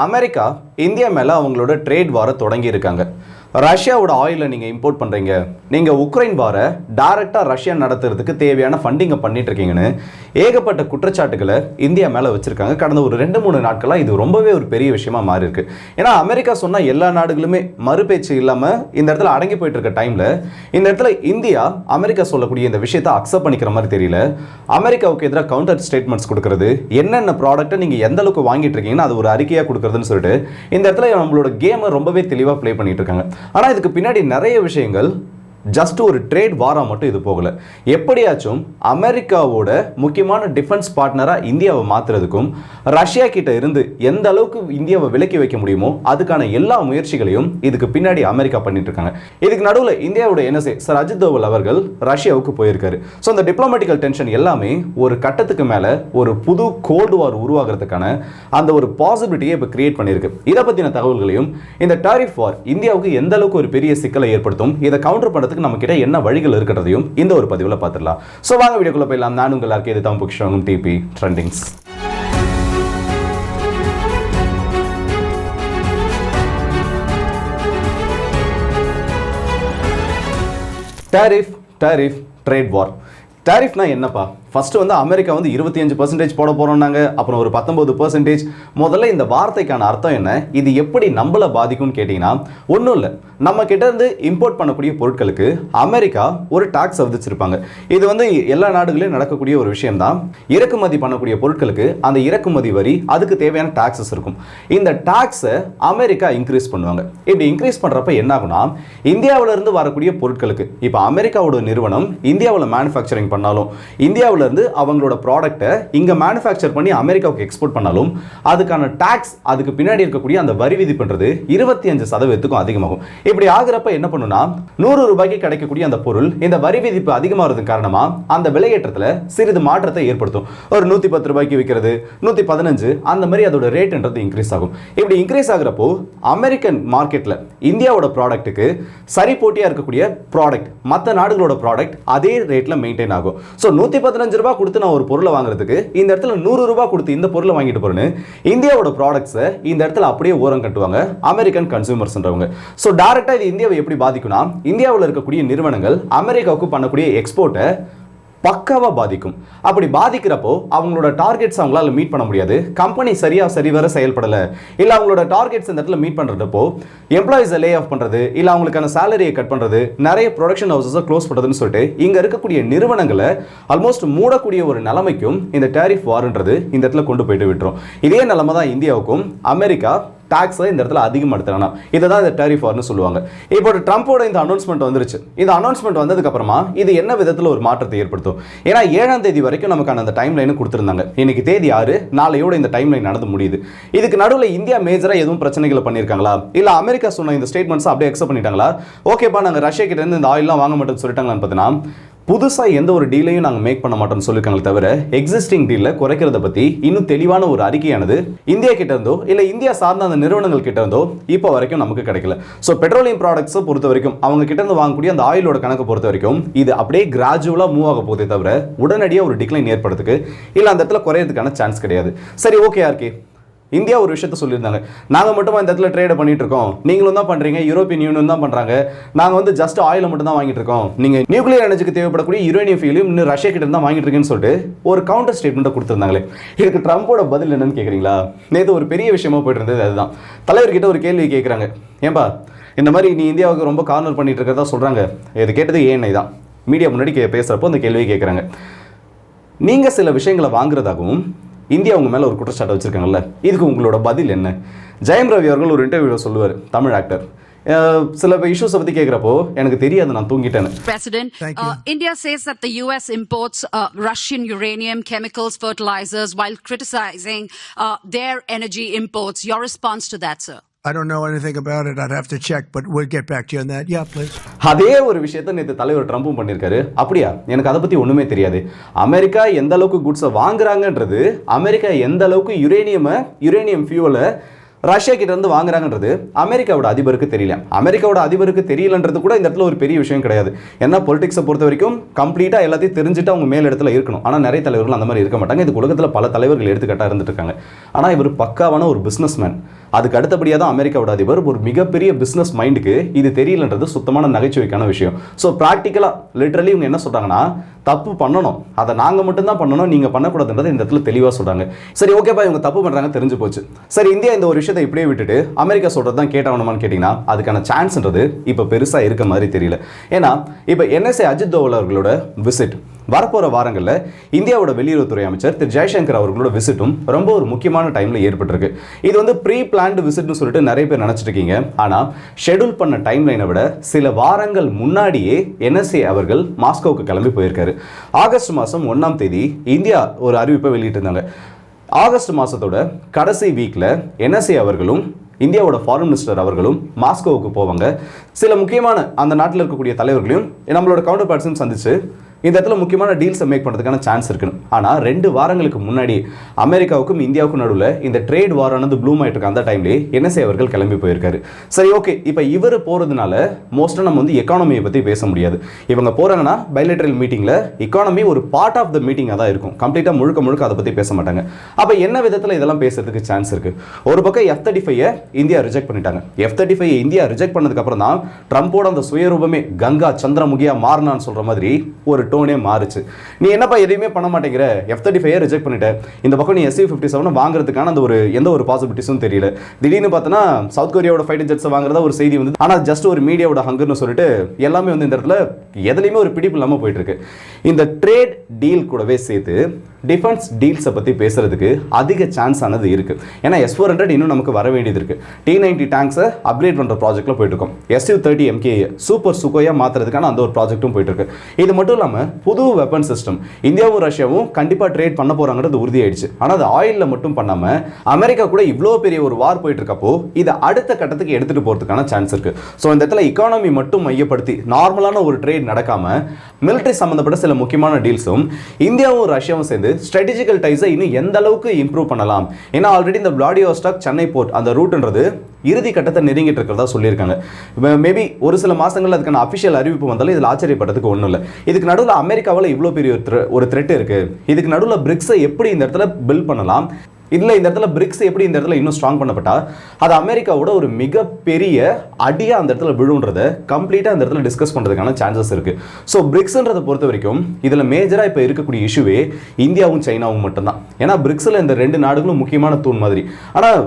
America India மேலே அவங்களோட trade வார தொடங்கி இருக்காங்க ரஷ்யாவோட ஆயிலை நீங்கள் இம்போர்ட் பண்ணுறீங்க நீங்கள் உக்ரைன் வாரை டைரெக்டாக ரஷ்யா நடத்துறதுக்கு தேவையான ஃபண்டிங்கை பண்ணிட்டு இருக்கீங்கன்னு ஏகப்பட்ட குற்றச்சாட்டுகளை இந்தியா மேலே வச்சுருக்காங்க. கடந்த ஒரு ரெண்டு மூணு நாட்களாக இது ரொம்பவே ஒரு பெரிய விஷயமா மாறி இருக்கு ஏன்னா அமெரிக்கா சொன்னால் எல்லா நாடுகளுமே மறுபேச்சு இல்லாமல் இந்த இடத்துல அடங்கி போயிட்டு இருக்க டைமில் இந்த இடத்துல இந்தியா அமெரிக்கா சொல்லக்கூடிய இந்த விஷயத்தை அக்செப்ட் பண்ணிக்கிற மாதிரி தெரியல. அமெரிக்காவுக்கு எதிராக கவுண்டர் ஸ்டேட்மெண்ட்ஸ் கொடுக்கறது என்னென்ன ப்ராடக்ட்டை நீங்கள் எந்த அளவுக்கு வாங்கிட்டு இருக்கீங்கன்னு அது ஒரு அறிக்கையாக கொடுக்குறதுன்னு சொல்லிட்டு இந்த இடத்துல நம்மளோட கேமை ரொம்பவே தெளிவாக ப்ளே பண்ணிட்டு இருக்காங்க ஆனால் இதுக்கு பின்னாடி நிறைய விஷயங்கள் ஜஸ்ட் ஒரு ட்ரேட் வாரா மட்டும் இது போகல. எப்படியாச்சும் அமெரிக்காவோட முக்கியமான டிஃபென்ஸ் பார்ட்னராக இந்தியாவை மாத்துறதுக்கும் ரஷ்யா கிட்ட இருந்து எந்த அளவுக்கு இந்தியாவை விலக்கி வைக்க முடியுமோ அதுக்கான எல்லா முயற்சிகளையும் இதுக்கு பின்னாடி அமெரிக்கா பண்ணிட்டு இருக்காங்க. இதுக்கு நடுவில் இந்தியாவோட என்எஸ்ஏ சார் அஜித் தோவல் அவர்கள் ரஷ்யாவுக்கு போயிருக்காரு. ஸோ அந்த டிப்ளமேட்டிக்கல் டென்ஷன் எல்லாமே ஒரு கட்டத்துக்கு மேலே ஒரு புது கோல்டு வார் உருவாகிறதுக்கான அந்த ஒரு பாசிபிலிட்டியை இப்போ கிரியேட் பண்ணியிருக்கு. இதை பற்றின தகவல்களையும் இந்த டாரிஃப் வார் இந்தியாவுக்கு எந்த அளவுக்கு ஒரு பெரிய சிக்கலை ஏற்படுத்தும் இதை கவுண்டர் பண்ணுறதுக்கு நம்ம கிட்ட என்ன வழிகள் இருக்கிறதையும் இந்த ஒரு பதிவில் பார்த்துடலாம். ஸோ வாங்க வீடியோக்குள்ளே போயிடலாம். நான் உங்கள் எல்லாருக்கும் இது தான் புக்ஷவங்கும் DP trendings tariff tariff trade war டேரிஃப்னா என்னப்பா? ஃபர்ஸ்ட் வந்து அமெரிக்கா வந்து இருபத்தி அஞ்சு பர்சன்டேஜ் போட போறோம்னாங்க. அப்புறம் ஒரு பத்தொன்பது பர்சன்டேஜ் முதல்ல இந்த வார்த்தைக்கான அர்த்தம் என்ன? இது எப்படி நம்மளை பாதிக்கும்னு கேட்டிங்கன்னா ஒன்றும் இல்லை. நம்ம கிட்ட இருந்து இம்போர்ட் பண்ணக்கூடிய பொருட்களுக்கு அமெரிக்கா ஒரு டாக்ஸ் விதிச்சிருப்பாங்க. இது வந்து எல்லா நாடுகளிலும் நடக்கக்கூடிய ஒரு விஷயம் தான் இறக்குமதி பண்ணக்கூடிய பொருட்களுக்கு அந்த இறக்குமதி வரி அதுக்கு தேவையான டாக்ஸஸ் இருக்கும். இந்த டாக்ஸை அமெரிக்கா இன்க்ரீஸ் பண்ணுவாங்க. இப்படி இன்க்ரீஸ் பண்ணுறப்ப என்ன ஆகும்னா இந்தியாவுல இருந்து வரக்கூடிய பொருட்களுக்கு இப்போ அமெரிக்காவோட நிறுவனம் இந்தியாவில் மேனுஃபேக்சரிங் பண்ணாலும் இந்தியாவில் இருந்து அவங்களோட ப்ராடக்ட்டை இங்கே மேனுஃபேக்சர் பண்ணி அமெரிக்காவுக்கு எக்ஸ்போர்ட் பண்ணாலும் அதுக்கான டாக்ஸ் அதுக்கு பின்னாடி இருக்கக்கூடிய அந்த வரி விதிப்புன்றது இருபத்தி அஞ்சு சதவீதத்துக்கும் அதிகமாகும். இப்படி ஆகிறப்ப என்ன பண்ணுன்னா நூறு ரூபாய்க்கு கிடைக்கக்கூடிய அந்த பொருள் இந்த வரி விதிப்பு அதிகமாகிறது காரணமா அந்த விலையேற்றத்தில் சிறிது மாற்றத்தை ஏற்படுத்தும். ஒரு நூற்றி பத்து ரூபாய்க்கு விற்கிறது நூற்றி பதினஞ்சு அந்த மாதிரி அதோட ரேட்ன்றது இன்க்ரீஸ் ஆகும். இப்படி இன்க்ரீஸ் ஆகிறப்போ அமெரிக்கன் மார்க்கெட்டில் இந்தியாவோட ப்ராடக்ட்டுக்கு சரி போட்டியாக இருக்கக்கூடிய ப்ராடக்ட் மற்ற நாடுகளோட ப்ராடக்ட் அதே ரேட்டில் மெயின்டைன் ஆகும். ஸோ நூற்றி பதினஞ்சு ரூபாய் கொடுத்து நான் ஒரு பொருளை வாங்குறதுக்கு இந்த இடத்துல நூறு ரூபாய் கொடுத்து இந்த பொருளை வாங்கிட்டு போறேன்னு இந்தியாவோட ப்ராடக்ட்ஸை இந்த இடத்துல அப்படியே ஓரம் கட்டுவாங்க. அமெரிக்கன் கன்சூமர்ஸ்ன்றவங்க ஸோ டேரெக்டாக இது இந்தியாவை எப்படி பாதிக்கும்னா இந்தியாவில் இருக்கக்கூடிய நிறுவனங்கள் அமெரிக்காவுக்கு பண்ணக்கூடிய எக்ஸ்போர்ட்டை பக்காவாக பாதிக்கும். அப்படி பாதிக்கிறப்போ அவங்களோட டார்கெட்ஸ் அவங்களால மீட் பண்ண முடியாது. கம்பெனி சரியாக சரிவர செயல்படலை. இல்லை அவங்களோட டார்கெட்ஸ் இந்த இடத்துல மீட் பண்ணுறப்போ எம்ப்ளாயிஸை லே ஆஃப் பண்ணுறது இல்லை அவங்களுக்கான சேலரியை கட் பண்ணுறது நிறைய ப்ரொடக்ஷன் ஹவுசஸை க்ளோஸ் பண்ணுறதுன்னு சொல்லிட்டு இங்கே இருக்கக்கூடிய நிறுவனங்களை ஆல்மோஸ்ட் மூடக்கூடிய ஒரு நிலைமைக்கும் இந்த டேரிஃப் வார்ன்றது இந்த இடத்துல கொண்டு போயிட்டு விட்டுரும். இதே நிலைமை தான் இந்தியாவுக்கும் அமெரிக்கா டாக்ஸை இந்த இடத்துல அதிகப்படுத்துறானா இதை தான் இந்த டேரிஃப் வார்னு சொல்லுவாங்க. இப்போ ட்ரம்ப்போட இந்த அனௌன்ஸ்மெண்ட் வந்துருச்சு. இந்த அனௌன்ஸ்மெண்ட் வந்ததுக்கு அப்புறமா இது என்ன விதத்தில் ஒரு மாற்றத்தை ஏற்படுத்தும்? ஏன்னா ஏழாம் தேதி வரைக்கும் நமக்கான அந்த டைம் லைன் கொடுத்துருந்தாங்க. இன்னைக்கு தேதி ஆறு நாளையோட இந்த டைம் லைன் நடந்து முடியுது. இதுக்கு நடுவில் இந்தியா மேஜராக எதுவும் பிரச்சனைகளை பண்ணியிருக்காங்களா? இல்லை அமெரிக்கா சொன்ன இந்த ஸ்டேட்மெண்ட்ஸ் அப்படியே அக்செப்ட் பண்ணிட்டாங்களா? ஓகேப்பா நாங்கள் ரஷ்யா கிட்ட இருந்து இந்த ஆயில்லாம் வாங்க மாட்டோம்னு சொல்லிட்டாங்களான்னு பார்த்தீங்கன்னா புதுசாக எந்த ஒரு டீலையும் நாங்கள் மேக் பண்ண மாட்டோம்னு சொல்லியிருக்காங்களே தவிர எக்ஸிஸ்டிங் டீலை குறைக்கிறத பற்றி இன்னும் தெளிவான ஒரு அறிக்கையானது இந்தியா கிட்ட இருந்தோ இல்லை இந்தியா சார்ந்த அந்த நிறுவனங்கள் கிட்ட இருந்தோ இப்போ வரைக்கும் நமக்கு கிடைக்கல. ஸோ பெட்ரோலியம் ப்ராடக்ட்ஸை பொறுத்த வரைக்கும் அவங்க கிட்ட இருந்து வாங்கக்கூடிய அந்த ஆயிலோட கணக்கை பொறுத்த வரைக்கும் இது அப்படியே கிராஜுவலாக மூவ் ஆக போதே தவிர உடனடியாக ஒரு டிக்ளைன் ஏற்படுறதுக்கு இல்லை அந்த இடத்துல குறையிறதுக்கான சான்ஸ் கிடையாது. சரி ஓகே ஆர்கே இந்தியா ஒரு விஷயத்த சொல்லியிருந்தாங்க. நாங்கள் மட்டுமா இந்த இடத்துல ட்ரேட் பண்ணிட்டு இருக்கோம் நீங்களும் தான் பண்ணுறீங்க யூரோப்பியன் யூனியன் தான் பண்ணுறாங்க நாங்கள் வந்து ஜஸ்ட் ஆயில் மட்டும் தான் வாங்கிட்டு இருக்கோம் நீங்கள் நியூக்ளியர் எனர்ஜிக்கு தேவைப்படக்கூடிய யுரேனியம் ஃபீலையும் இன்னும் ரஷ்யா கிட்ட தான் வாங்கிட்டு இருக்கேன்னு சொல்லிட்டு ஒரு கவுண்டர் ஸ்டேட்மெண்ட்டை கொடுத்துருந்தாங்களே. இதுக்கு ட்ரம்ப்போட பதில் என்னன்னு கேட்குறீங்களா நேற்று ஒரு பெரிய விஷயமா போயிட்டு இருந்தது அதுதான். தலைவர்கிட்ட ஒரு கேள்வி கேட்குறாங்க ஏன்பா இந்த மாதிரி நீ இந்தியாவுக்கு ரொம்ப கார்னர் பண்ணிட்டு இருக்கிறதா சொல்கிறாங்க இது கேட்டது ஏஎன்ஐ தான். மீடியா முன்னாடி கே பேசுகிறப்போ அந்த கேள்வியை கேட்குறாங்க நீங்கள் சில விஷயங்களை வாங்குறதாகவும் இந்தியா உங்க மேலே ஒரு குற்றச்சாட்டை வச்சிருக்காங்கல்ல இதுக்கு உங்களோட பதில் என்ன ஜெயம் ரவி அவர்கள் ஒரு இன்டர்வியூவில் சொல்லுவார் தமிழ் ஆக்டர் சில இஷ்யூஸை பற்றி கேட்குறப்போ எனக்கு தெரியாது நான் President, uh, India says that the U.S. imports uh, Russian uranium, chemicals, fertilizers, while criticizing uh, their energy imports. Your response to that, sir? I don't know anything about it. I'd have to check, but we'll get back to you on that. Yeah, please. அதே ஒரு விஷயத்தை நேற்று தலைவர் ட்ரம்ப்பும் பண்ணியிருக்காரு. அப்படியா? எனக்கு அதை பற்றி ஒன்றுமே தெரியாது. அமெரிக்கா எந்த அளவுக்கு குட்ஸை வாங்குறாங்கன்றது அமெரிக்கா எந்த அளவுக்கு யுரேனியமை யுரேனியம் ஃபியூவலை ரஷ்யா கிட்ட இருந்து வாங்குறாங்கன்றது அமெரிக்காவோட அதிபருக்கு தெரியல. அமெரிக்காவோட அதிபருக்கு தெரியலன்றது கூட இந்த இடத்துல ஒரு பெரிய விஷயம் கிடையாது. ஏன்னா பொலிட்டிக்ஸை பொறுத்த வரைக்கும் கம்ப்ளீட்டாக எல்லாத்தையும் தெரிஞ்சுட்டு அவங்க மேல் இடத்துல இருக்கணும். ஆனால் நிறைய தலைவர்கள் அந்த மாதிரி இருக்க மாட்டாங்க. இது உலகத்தில் பல தலைவர்கள் எடுத்துக்காட்டாக இருந்துட்டு இருக்காங்க. ஆனால் இவர் பக்காவான ஒரு பிஸ்னஸ் மேன் அதுக்கு அடுத்தபடியாக தான் அமெரிக்காவோட அதிபர் ஒரு மிகப்பெரிய பிஸ்னஸ் மைண்டுக்கு இது தெரியலன்றது சுத்தமான நகைச்சுவைக்கான விஷயம். ஸோ ப்ராக்டிக்கலாக லிட்ரலி இவங்க என்ன சொல்கிறாங்கன்னா தப்பு பண்ணணும். அதை நாங்கள் மட்டும்தான் பண்ணணும் நீங்கள் பண்ணக்கூடாதுன்றது இந்த இடத்துல தெளிவாக சொல்கிறாங்க சரி ஓகேப்பா இவங்க தப்பு பண்ணுறாங்க தெரிஞ்சு போச்சு. சரி இந்தியா இந்த ஒரு விஷயத்தை இப்படியே விட்டுட்டு அமெரிக்கா சொல்கிறது தான் கேட்டாகணுமான்னு கேட்டிங்கன்னா அதுக்கான சான்ஸ்ன்றது இப்போ பெருசாக இருக்க மாதிரி தெரியல. ஏன்னா இப்போ என்எஸ்ஏ அஜித் தோவல் அவர்களோட விசிட் வரப்போகிற வாரங்களில் இந்தியாவோட வெளியுறவுத்துறை அமைச்சர் திரு ஜெய்சங்கர் அவர்களோட விசிட்டும் ரொம்ப ஒரு முக்கியமான டைமில் ஏற்பட்டிருக்கு. இது வந்து ப்ரீ பிளான்டு விசிட்னு சொல்லிட்டு நிறைய பேர் நினச்சிட்டு இருக்கீங்க ஆனால் ஷெடியூல் பண்ண டைம் லைனை விட சில வாரங்கள் முன்னாடியே என்எஸ்ஏ அவர்கள் மாஸ்கோவுக்கு கிளம்பி போயிருக்காரு. ஆகஸ்ட் மாதம் ஒன்றாம் தேதி இந்தியா ஒரு அறிவிப்பை வெளியிட்டிருந்தாங்க. ஆகஸ்ட் மாதத்தோட கடைசி வீக்கில் என்எஸ்ஏ அவர்களும் இந்தியாவோட ஃபாரின் மினிஸ்டர் அவர்களும் மாஸ்கோவுக்கு போவாங்க. சில முக்கியமான அந்த நாட்டில் இருக்கக்கூடிய தலைவர்களையும் நம்மளோட கவுண்டர் பார்ட்ஸும் சந்திச்சு இந்த இடத்துல முக்கியமான டீல்ஸை மேக் பண்ணுறதுக்கான சான்ஸ் இருக்குன்னு. ஆனால் ரெண்டு வாரங்களுக்கு முன்னாடி அமெரிக்காவுக்கும் இந்தியாவுக்கும் நடுவில் இந்த ட்ரேட் வாரானது ப்ளூம் ஆகிட்டு இருக்க அந்த டைம்லேயே என்எஸ்ஏ அவர்கள் கிளம்பி போயிருக்காரு. சரி ஓகே இப்போ இவர் போகிறதுனால மோஸ்ட்டாக நம்ம வந்து எக்கானமியை பற்றி பேச முடியாது. இவங்க போகிறாங்கன்னா பைலேட்டரல் மீட்டிங்கில் எக்கானமி ஒரு பார்ட் ஆஃப் த மீட்டிங்காக தான் இருக்கும். கம்ப்ளீட்டாக முழுக்க முழுக்க அதை பற்றி பேச மாட்டாங்க. அப்போ என்ன விதத்தில் இதெல்லாம் பேசுறதுக்கு சான்ஸ் இருக்குது ஒரு பக்கம் எஃப் தேர்ட்டி ஃபைவை இந்தியா ரிஜெக்ட் பண்ணிட்டாங்க. F thirty five India reject பண்ணதுக்கப்புறம் தான் ட்ரம்ப்போட அந்த சுயரூபமே கங்கா சந்திரமுகியா மாறினான்னு சொல்கிற மாதிரி ஒரு டோனே மாறுச்சு. நீ என்னப்பா எதையுமே பண்ண மாட்டேங்கிற? எஃப் தேர்ட்டி ஃபைவ் ரிஜெக்ட் பண்ணிட்டேன் இந்த பக்கம் நீ எஸ்சி ஃபிஃப்டி செவனை வாங்குறதுக்கான அந்த ஒரு எந்த ஒரு பாசிபிலிட்டிஸும் தெரியல. திடீர்னு பார்த்தோன்னா சவுத் கொரியாவோட ஃபைட்டர் ஜெட்ஸை வாங்குறதா ஒரு செய்தி வந்து ஆனால் ஜஸ்ட் ஒரு மீடியாவோட ஹங்கர்னு சொல்லிட்டு எல்லாமே வந்து இந்த இடத்துல எதுலையுமே ஒரு பிடிப்பு இல்லாமல் போயிட்டு இருக்கு இந்த ட்ரேட் டீல் கூடவே சேர்த்து டிஃபென்ஸ் டீல்ஸை பற்றி பேசுகிறதுக்கு அதிக சான்ஸ் ஆனது இருக்குது ஏன்னா எஸ் ஃபோர் ஹண்ட்ரட் இன்னும் நமக்கு வர வேண்டியது இருக்குது டி நைன்டி டேங்க்ஸை அப்கிரேட் பண்ணுற ப்ராஜெக்ட்ல போயிட்டுருக்கோம். எஸ்யூ தேர்ட்டி எம்கே சூப்பர் சுகோயாக மாற்றுறதுக்கான அந்த ஒரு ப்ராஜெக்ட்டும் போயிட்டுருக்கு. இது மட்டும் இல்லாமல் புது வெப்பன் சிஸ்டம் இந்தியாவும் ரஷ்யாவும் கண்டிப்பாக ட்ரேட் பண்ண போறாங்கிறது உறுதியாயிடுச்சு. ஆனால் அது ஆயிலில் மட்டும் பண்ணாமல் அமெரிக்கா கூட இவ்வளோ பெரிய ஒரு வார் போயிட்டு இருக்கப்போ இதை அடுத்த கட்டத்துக்கு எடுத்துட்டு போகிறதுக்கான சான்ஸ் இருக்கு. ஸோ இந்த இடத்துல இக்கானமி மட்டும் மையப்படுத்தி நார்மலான ஒரு ட்ரேட் நடக்காம மிலிட்டரி சம்மந்தப்பட்ட சில முக்கியமான டீல்ஸும் இந்தியாவும் ரஷ்யாவும் சேர்ந்து ஸ்ட்ராட்டஜிக்கல் டைஸை இன்னும் எந்த அளவுக்கு இம்ப்ரூவ் பண்ணலாம்? ஏன்னா ஆல்ரெடி இந்த விளாடியோஸ்டாக் சென்னை போர்ட் அந்த ரூட்ன்றது இறுதி கட்டத்தை நெருங்கிட்டு இருக்கிறதா சொல்லியிருக்காங்க. மேபி ஒரு சில மாசங்கள்ல அதுக்கான அஃபிஷியல் அறிவிப்பு வந்தாலும் இதில் ஆச்சரியப்படுறதுக்கு ஒன்றும் இல்லை. இதுக்கு நடுவில் அமெரிக்காவில் இவ்வளோ பெரிய ஒரு த்ரெட் இருக்குது இதுக்கு நடுவில் பிரிக்ஸை எப்படி இந்த இடத்துல பில்ட் பண்ணலாம்? இதில் இந்த இடத்துல பிரிக்ஸ் எப்படி இந்த இடத்துல இன்னும் ஸ்ட்ராங் பண்ணப்பட்டா? அது அமெரிக்காவோட ஒரு மிகப்பெரிய அடியாக அந்த இடத்துல விழுன்றதை கம்ப்ளீட்டாக அந்த இடத்துல டிஸ்கஸ் பண்ணுறதுக்கான சான்சஸ் இருக்குது ஸோ பிரிக்ஸ்ன்றதை பொறுத்த வரைக்கும் இதில் மேஜராக இப்போ இருக்கக்கூடிய இஷ்யூவே இந்தியாவும் சைனாவும் மட்டும்தான். ஏன்னா பிரிக்ஸில் இந்த ரெண்டு நாடுகளும் முக்கியமான தூண் மாதிரி. ஆனால்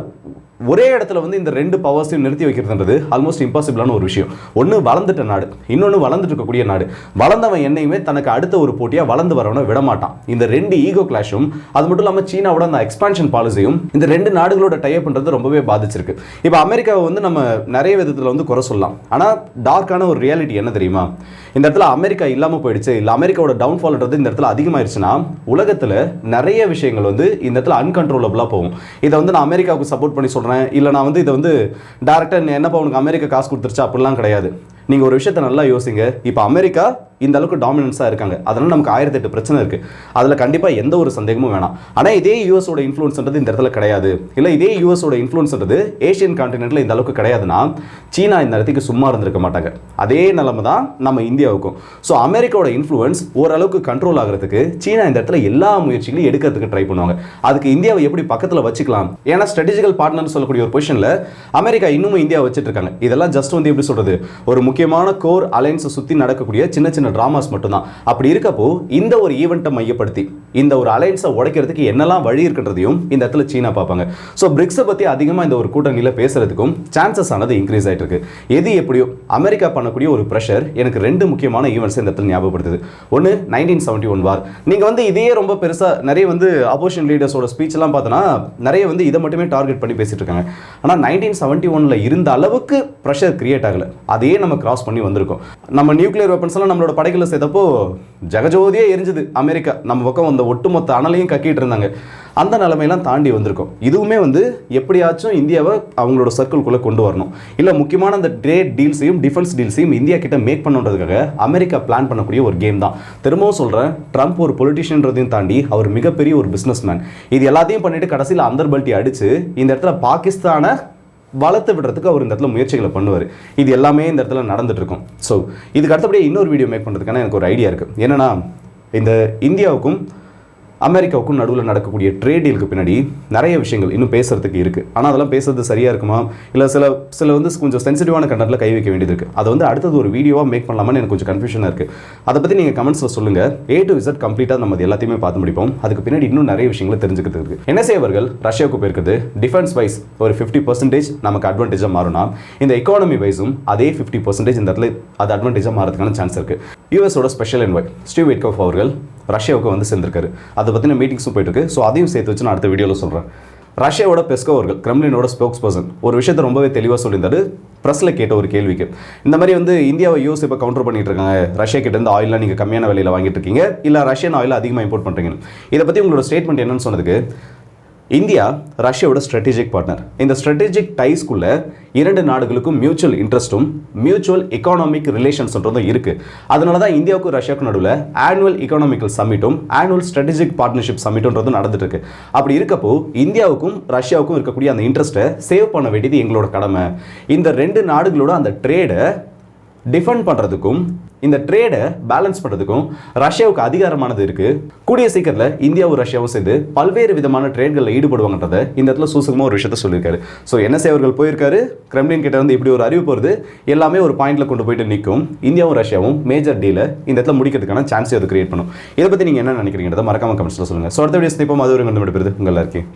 ஒரே இடத்துல வந்து இந்த ரெண்டு பவர்ஸையும் நிறுத்தி வைக்கிறதுன்றது ஆல்மோஸ்ட் இம்பாசிபிளான ஒரு விஷயம். ஒன்று வளர்ந்துட்ட நாடு இன்னொன்று வளர்ந்துட்டு இருக்கக்கூடிய நாடு. வளர்ந்தவன் என்னையுமே தனக்கு அடுத்த ஒரு போட்டியாக வளர்ந்து வரவனை விட மாட்டான் இந்த ரெண்டு ஈகோ கிளாஷும் அது மட்டும் இல்லாமல் சீனாவோட அந்த எக்ஸ்பான்ஷன் பாலிசியும் இந்த ரெண்டு நாடுகளோட டைப் பண்ணுறது ரொம்பவே பாதிச்சிருக்கு. இப்போ அமெரிக்காவை வந்து நம்ம நிறைய விதத்தில் வந்து குறை சொல்லலாம். ஆனால் டார்க்கான ஒரு ரியாலிட்டி என்ன தெரியுமா? இந்த இடத்துல அமெரிக்கா இல்லாமல் போயிடுச்சு. இல்லை அமெரிக்காவோட டவுன்ஃபால்ன்றது இந்த இடத்துல அதிகமாயிருச்சுன்னா உலகத்தில் நிறைய விஷயங்கள் வந்து இந்த இடத்துல அன்கன்ட்ரோலபிளாக போகும். இதை வந்து நான் அமெரிக்காவுக்கு சப்போர்ட் பண்ணி சொல்கிறேன் இல்லை நான் வந்து இதை வந்து டேரெக்டாக என்னப்பா உனக்கு அமெரிக்கா காசு கொடுத்துருச்சா அப்படிலாம் கிடையாது. நீங்கள் ஒரு விஷயத்தை நல்லா யோசிங்க. இப்போ அமெரிக்கா இந்த அளவுக்கு டாமினன்ஸாக இருக்காங்க. அதனால் நமக்கு ஆயிரத்தி எட்டு பிரச்சனை இருக்குது அதில் கண்டிப்பாக எந்த ஒரு சந்தேகமும் வேணாம். ஆனால் இதே யூஎஸோட இன்ஃப்ளூன்ஸ்ன்றது இந்த இடத்துல கிடையாது. இல்லை இதே யூஎஸோட இன்ஃப்ளூன்ஸ்ன்றது ஏஷியன் கான்டினென்ட்டில் இந்த அளவுக்கு கிடையாதுன்னா சீனா இந்த இடத்துக்கு சும்மா இருந்திருக்க மாட்டாங்க. அதே நிலமை தான் நம்ம இந்தியாவுக்கும். ஸோ அமெரிக்காவோட இன்ஃப்ளூயன்ஸ் ஓரளவுக்கு கண்ட்ரோல் ஆகிறதுக்கு சீனா இந்த இடத்துல எல்லா முயற்சிகளையும் எடுக்கிறதுக்கு ட்ரை பண்ணுவாங்க. அதுக்கு இந்தியாவை எப்படி பக்கத்தில் வச்சுக்கலாம்? ஏன்னா ஸ்ட்ராட்டஜிக்கல் பார்ட்னர்னு சொல்லக்கூடிய ஒரு பொசிஷனில் அமெரிக்கா இன்னமும் இந்தியா வச்சுட்டு இருக்காங்க. இதெல்லாம் ஜஸ்ட் வந்து எப்படி சொல்றது? ஒரு முக்கியமான கோர் அலைன்ஸை சுற்றி நடக்கக்கூடிய சின்ன சின்ன டிராமாஸ் மட்டும்தான். அப்படி இருக்கப்போ இந்த ஒரு ஈவெண்ட்டை மையப்படுத்தி இந்த ஒரு அலைன்ஸை உடைக்கிறதுக்கு என்னெல்லாம் வழி இருக்குன்றதையும் இந்த இடத்துல சீனா பார்ப்பாங்க. ஸோ பிரிக்ஸை பற்றி அதிகமாக இந்த ஒரு கூட்டணியில் பேசுகிறதுக்கும் சான்சஸ் ஆனது இன்க்ரீஸ் ஆயிட்டு இருக்கு. எது எப்படியோ அமெரிக்கா பண்ணக்கூடிய ஒரு ப்ரெஷர் எனக்கு ரெண்டு முக்கியமான ஈவெண்ட்ஸ் இந்த இடத்துல ஞாபகப்படுத்துது. ஒன்று நைன்டீன் செவன்டி ஒன் வார் நீங்கள் வந்து இதையே ரொம்ப பெருசாக நிறைய வந்து அப்போசிஷன் லீடர்ஸோட ஸ்பீச்லாம் பார்த்தோன்னா நிறைய வந்து இதை மட்டுமே டார்கெட் பண்ணி பேசிட்டு இருக்காங்க. ஆனால் நைன்டீன் செவன்ட்டி ஒனில் இருந்த அளவுக்கு ப்ரெஷர் கிரியேட் ஆகலை. அதையே நம்ம கிராஸ் பண்ணி வந்திருக்கோம். நம்ம நியூக்ளியர் வெப்பன்ஸ்லாம் நம்மளோட படைகளை சேர்த்தப்போ ஜெகஜோதியே எரிஞ்சுது அமெரிக்கா. நம்ம பக்கம் அந்த ஒட்டுமொத்த அனலையும் கக்கிட்டு இருந்தாங்க. அந்த நிலைமையெல்லாம் தாண்டி வந்திருக்கோம். இதுவுமே வந்து எப்படியாச்சும் இந்தியாவை அவங்களோட சர்க்கிள்குள்ளே கொண்டு வரணும். இல்லை முக்கியமான அந்த ட்ரேட் டீல்ஸையும் டிஃபென்ஸ் டீல்ஸையும் இந்தியா கிட்ட மேக் பண்ணுன்றதுக்காக அமெரிக்கா பிளான் பண்ணக்கூடிய ஒரு கேம் தான். திரும்பவும் சொல்கிறேன் ட்ரம்ப் ஒரு பொலிட்டிஷியன்றதையும் தாண்டி அவர் மிகப்பெரிய ஒரு பிஸ்னஸ் மேன் இது எல்லாத்தையும் பண்ணிட்டு கடைசியில் அந்தர்பல்ட்டி அடித்து இந்த இடத்துல பாகிஸ்தானை வளர்த்து விடுறதுக்கு அவர் இந்த இடத்துல முயற்சிகளை பண்ணுவார். இது எல்லாமே இந்த இடத்துல நடந்துட்டு இருக்கும் ஸோ இதுக்கு அடுத்தபடியே இன்னொரு வீடியோ மேக் பண்ணுறதுக்கான எனக்கு ஒரு ஐடியா இருக்குது என்னென்னா இந்த இந்தியாவுக்கும் அமெரிக்காவுக்கும் நடுவில் நடக்கக்கூடிய ட்ரேட் டீலுக்கு பின்னாடி நிறைய விஷயங்கள் இன்னும் பேசுறதுக்கு இருக்குது ஆனால் அதெல்லாம் பேசுறது சரியாக இருக்குமா? இல்லை சில சில வந்து கொஞ்சம் சென்சிட்டிவான கண்டென்ட்டில் கை வைக்க வேண்டியது இருக்குது அதை வந்து அடுத்தது ஒரு வீடியோவாக மேக் பண்ணலாமான்னு எனக்கு கொஞ்சம் கன்ஃபியூஷனாக இருக்குது அதை பற்றி நீங்கள் கமெண்ட்ஸில் சொல்லுங்கள் ஏ டு விசட் கம்ப்ளீட்டாக நம்ம அது எல்லாத்தையுமே பார்த்து முடிப்போம். அதுக்கு பின்னாடி இன்னும் நிறைய விஷயங்களை தெரிஞ்சுக்கிறது இருக்குது என்எஸ்ஏ அவர்கள் ரஷ்யாவுக்கு போயிருக்குது. டிஃபென்ஸ் வைஸ் ஒரு ஃபிஃப்டி பர்சன்டேஜ் நமக்கு அட்வான்டேஜாக மாறும்னா இந்த எக்கானமி வைஸும் அதே ஃபிஃப்டி பர்சன்டேஜ் இந்த இடத்துல அது அட்வான்டேஜாக மாறதுக்கான சான்ஸ் இருக்குது யூஎஸோட ஸ்பெஷல் என்வாய் ஸ்டீவ் வெட்கோஃப் அவர்கள் ரஷ்யாவுக்கு வந்து சேர்ந்திருக்காரு. அதை பற்றின மீட்டிங்ஸும் போயிட்டு இருக்கு ஸோ அதையும் சேர்த்து வச்சு நான் அடுத்த வீடியோவில் சொல்கிறேன் ரஷ்யாவோட பெஸ்கோ அவர்கள் கிரெம்லினோட ஸ்போக்ஸ் பர்சன் ஒரு விஷயத்தை ரொம்பவே தெளிவாக சொல்லியிருந்தாரு. ப்ரெஸ்ஸில் கேட்ட ஒரு கேள்விக்கு. இந்த மாதிரி வந்து இந்தியாவை யூஸ் இப்போ கவுண்டர் பண்ணிட்டு இருக்காங்க. ரஷ்யா கிட்ட இருந்து ஆயிலாம் நீங்கள் கம்மியான விலையில் வாங்கிட்டு இருக்கீங்க. இல்லை ரஷ்யன் ஆயில் அதிகமாக இம்போர்ட் பண்ணுறீங்க இதை பற்றி உங்களோட ஸ்டேட்மெண்ட் என்னன்னு சொன்னதுக்கு இந்தியா ரஷ்யாவோட ஸ்ட்ராட்டஜிக் பார்ட்னர் இந்த ஸ்ட்ராட்டஜிக் டைஸ்க்குள்ளே இரண்டு நாடுகளுக்கும் மியூச்சுவல் இன்ட்ரெஸ்ட்டும் மியூச்சுவல் எக்கானாமிக் ரிலேஷன்ஸ்ன்றதும் இருக்குது அதனால தான் இந்தியாவுக்கும் ரஷ்யாவுக்கும் நடுவில் ஆனுவல் எக்கானாமிக்கல் சம்மிட்டும் ஆனுவல் ஸ்ட்ராட்டஜிக் பார்ட்னர்ஷிப் சம்மிட்ன்றதும் நடந்துட்டுருக்கு. அப்படி இருக்கப்போ இந்தியாவுக்கும் ரஷ்யாவுக்கும் இருக்கக்கூடிய அந்த இன்ட்ரெஸ்ட்டை சேவ் பண்ண வேண்டியது எங்களோட கடமை. இந்த ரெண்டு நாடுகளோட அந்த ட்ரேடை டிஃபெண்ட் பண்ணுறதுக்கும் இந்த ட்ரேடை பேலன்ஸ் பண்ணுறதுக்கும் ரஷ்யாவுக்கு அதிகாரமானது இருக்குது கூடிய சீக்கிரத்தில் இந்தியாவும் ரஷ்யாவும் சேர்ந்து பல்வேறு விதமான ட்ரேட்களில் ஈடுபடுவாங்கன்றதை இந்த இடத்துல சூசகமாக ஒரு விஷயத்த சொல்லியிருக்காரு. ஸோ என்எஸ்ஏ அவர்கள் போயிருக்காரு. கிரெம்லின் கிட்ட வந்து இப்படி ஒரு அறிவு போகிறது எல்லாமே ஒரு பாயிண்டில் கொண்டு போயிட்டு நிற்கும் இந்தியாவும் ரஷ்யாவும் மேஜர் டீலை இந்த இடத்துல முடிக்கிறதுக்கான சான்ஸ் அது கிரியேட் பண்ணும். இதை பற்றி நீங்கள் என்ன நினைக்கிறீங்கிறத மறக்காம கமெண்ட்ஸில் சொல்லுங்கள் ஸோ அடுத்த வீடியோ இப்போ அது ஒரு கண்டு உங்கள் எல்லாருக்கும்